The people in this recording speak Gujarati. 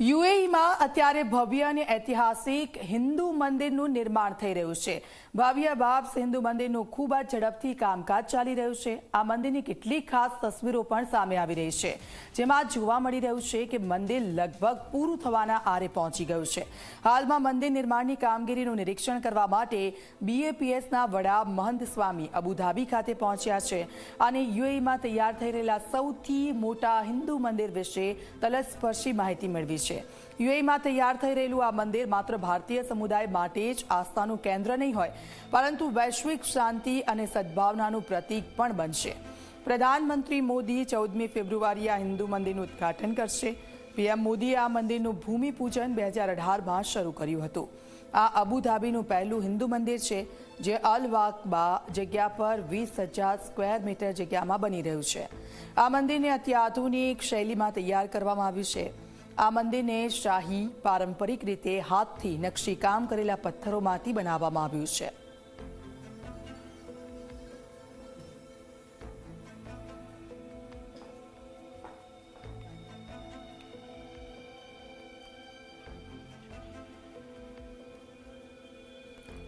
યુએઈમાં અત્યારે ભવ્ય અને ઐતિહાસિક હિન્દુ મંદિરનું નિર્માણ થઈ રહ્યું છે. ભવ્ય બાબ્સ હિન્દુ મંદિરનું ખૂબ જ ઝડપથી કામકાજ ચાલી રહ્યું છે. આ મંદિરની કેટલીક ખાસ તસવીરો પણ સામે આવી રહી છે. જેમાં જોવા મળી રહ્યું છે કે મંદિર લગભગ પૂરું થવાના આરે પહોંચી ગયું છે. હાલમાં મંદિર નિર્માણની કામગીરીનું નિરીક્ષણ કરવા માટે બીએપીએસના વડા મહંત સ્વામી અબુધાબી ખાતે પહોંચ્યા છે અને યુએઈમાં તૈયાર થઈ રહેલા સૌથી મોટા હિન્દુ મંદિર વિશે તલસ્પર્શી માહિતી મેળવી છે. યુએઈમાં તૈયાર થઈ રહેલું આ મંદિર માત્ર ભારતીય સમુદાય માટે જ આસ્થાનું કેન્દ્ર નહીં હોય, પરંતુ વૈશ્વિક શાંતિ અને સદભાવનાનું પ્રતીક પણ બનશે. પ્રધાનમંત્રી મોદી ચૌદમી ફેબ્રુઆરીએ આ હિન્દુ મંદિરનું ઉદ્ઘાટન કરશે. પીએમ મોદીએ આ મંદિરનું ભૂમિપૂજન બે હજાર અઢારમાં શરૂ કર્યું હતું. આ અબુધાબીનું પહેલું હિન્દુ મંદિર છે, જે અલ વાકબા જગ્યા પર વીસ હજાર સ્ક્વેર મીટર જગ્યામાં બની રહ્યું છે. આ મંદિરને અત્યાધુનિક શૈલીમાં તૈયાર કરવામાં આવ્યું છે. આ મંદિરને શાહી પારંપરિક રીતે હાથથી નકશીકામ કરેલા પથ્થરોમાંથી બનાવવામાં આવ્યું છે.